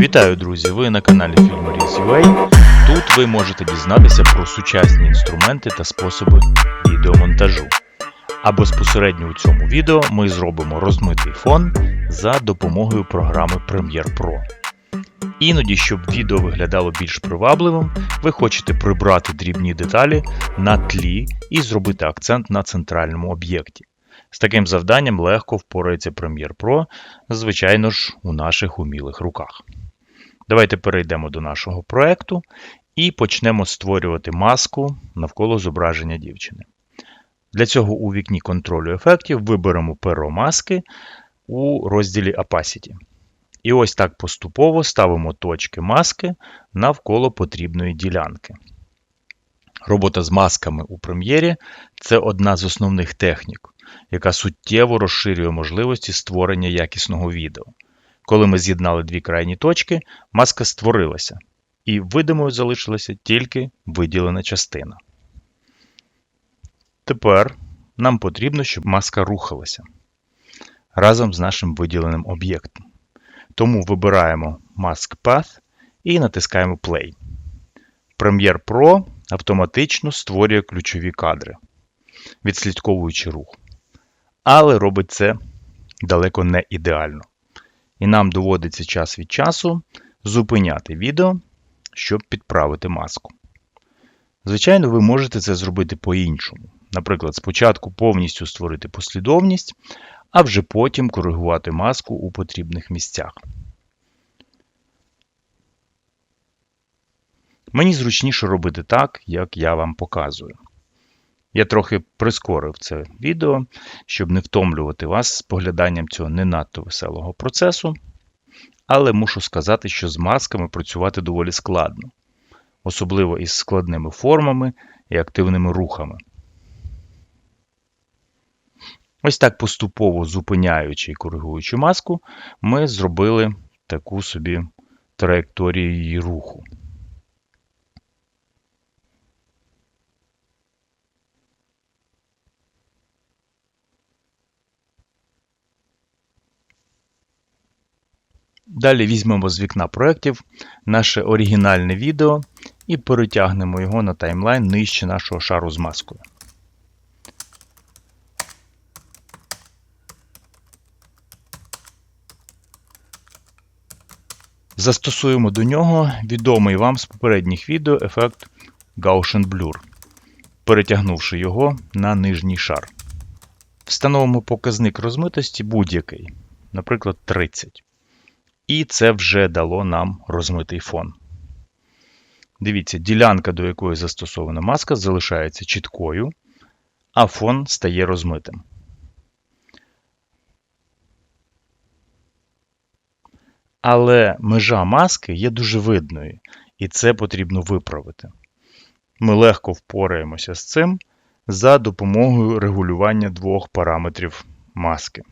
Вітаю, друзі! Ви на каналі Filmreels.ua. Тут ви можете дізнатися про сучасні інструменти та способи відеомонтажу. А безпосередньо у цьому відео ми зробимо розмитий фон за допомогою програми Premiere Pro. Іноді, щоб відео виглядало більш привабливим, ви хочете прибрати дрібні деталі на тлі і зробити акцент на центральному об'єкті. З таким завданням легко впорається Premiere Pro, звичайно ж, у наших умілих руках. Давайте перейдемо до нашого проекту і почнемо створювати маску навколо зображення дівчини. Для цього у вікні контролю ефектів виберемо перо маски у розділі Opacity. І ось так поступово ставимо точки маски навколо потрібної ділянки. Робота з масками у прем'єрі це одна з основних технік, яка суттєво розширює можливості створення якісного відео. Коли ми з'єднали дві крайні точки, маска створилася, і видимою залишилася тільки виділена частина. Тепер нам потрібно, щоб маска рухалася разом з нашим виділеним об'єктом. Тому вибираємо Mask Path і натискаємо Play. Premiere Pro автоматично створює ключові кадри, відслідковуючи рух. Але робить це далеко не ідеально. І нам доводиться час від часу зупиняти відео, щоб підправити маску. Звичайно, ви можете це зробити по-іншому. Наприклад, спочатку повністю створити послідовність, а вже потім коригувати маску у потрібних місцях. Мені зручніше робити так, як я вам показую. Я трохи прискорив це відео, щоб не втомлювати вас з погляданням цього не надто веселого процесу. Але мушу сказати, що з масками працювати доволі складно, особливо із складними формами і активними рухами. Ось так поступово зупиняючи і коригуючи маску, ми зробили таку собі траєкторію її руху. Далі візьмемо з вікна проєктів наше оригінальне відео і перетягнемо його на таймлайн нижче нашого шару з маскою. Застосуємо до нього відомий вам з попередніх відео ефект Gaussian Blur, перетягнувши його на нижній шар. Встановимо показник розмитості будь-який, наприклад, 30. І це вже дало нам розмитий фон. Дивіться, ділянка, до якої застосована маска, залишається чіткою, а фон стає розмитим. Але межа маски є дуже видною, і це потрібно виправити. Ми легко впораємося з цим за допомогою регулювання двох параметрів маски.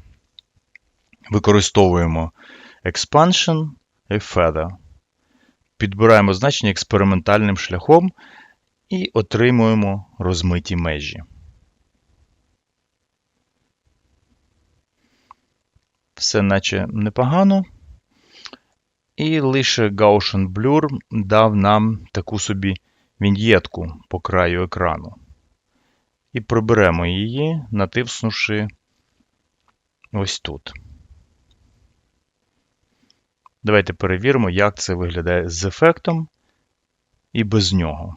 Використовуємо Expansion і Feather. Підбираємо значення експериментальним шляхом і отримуємо розмиті межі. Все наче непогано. І лише Gaussian Blur дав нам таку собі віньєтку по краю екрану. І приберемо її, натиснувши ось тут. Давайте перевіримо, як це виглядає з ефектом і без нього.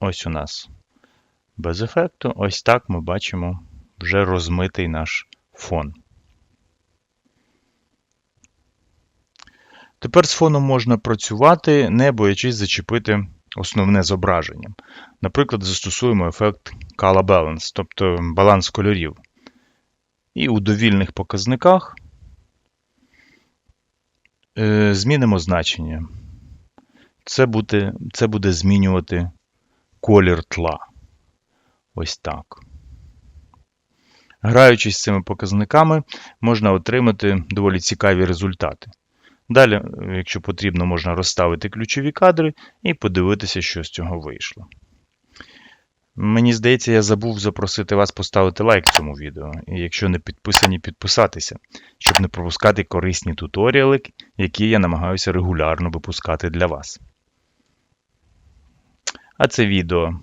Ось у нас без ефекту. Ось так ми бачимо вже розмитий наш фон. Тепер з фоном можна працювати, не боячись зачепити основне зображення. Наприклад, застосуємо ефект Color Balance, тобто баланс кольорів. І у довільних показниках е, змінимо значення. Це буде, це буде змінювати колір тла. Ось так. Граючись з цими показниками, можна отримати доволі цікаві результати. Далі, якщо потрібно, можна розставити ключові кадри і подивитися, що з цього вийшло. Мені здається, я забув запросити вас поставити лайк цьому відео. І якщо не підписані, підписатися, щоб не пропускати корисні туторіали, які я намагаюся регулярно випускати для вас. А це відео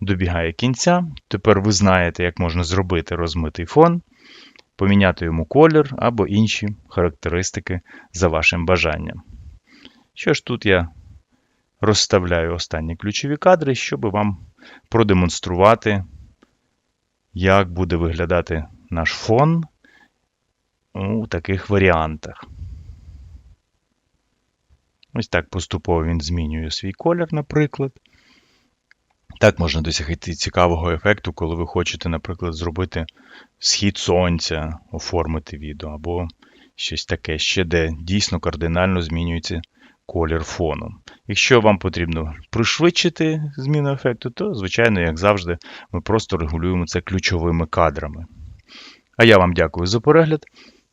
добігає кінця. Тепер ви знаєте, як можна зробити розмитий фон, поміняти йому колір або інші характеристики за вашим бажанням. Що ж тут я розставляю останні ключові кадри, щоб вам продемонструвати, як буде виглядати наш фон у таких варіантах. Ось так поступово він змінює свій колір, наприклад. Так можна досягти цікавого ефекту, коли ви хочете, наприклад, зробити схід сонця, оформити відео, або щось таке ще, де дійсно кардинально змінюється колір фону. Якщо вам потрібно пришвидшити зміну ефекту, то, звичайно, як завжди, ми просто регулюємо це ключовими кадрами. А я вам дякую за перегляд.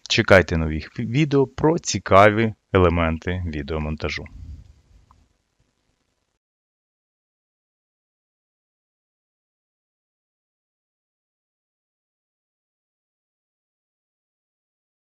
Чекайте нових відео про цікаві елементи відеомонтажу.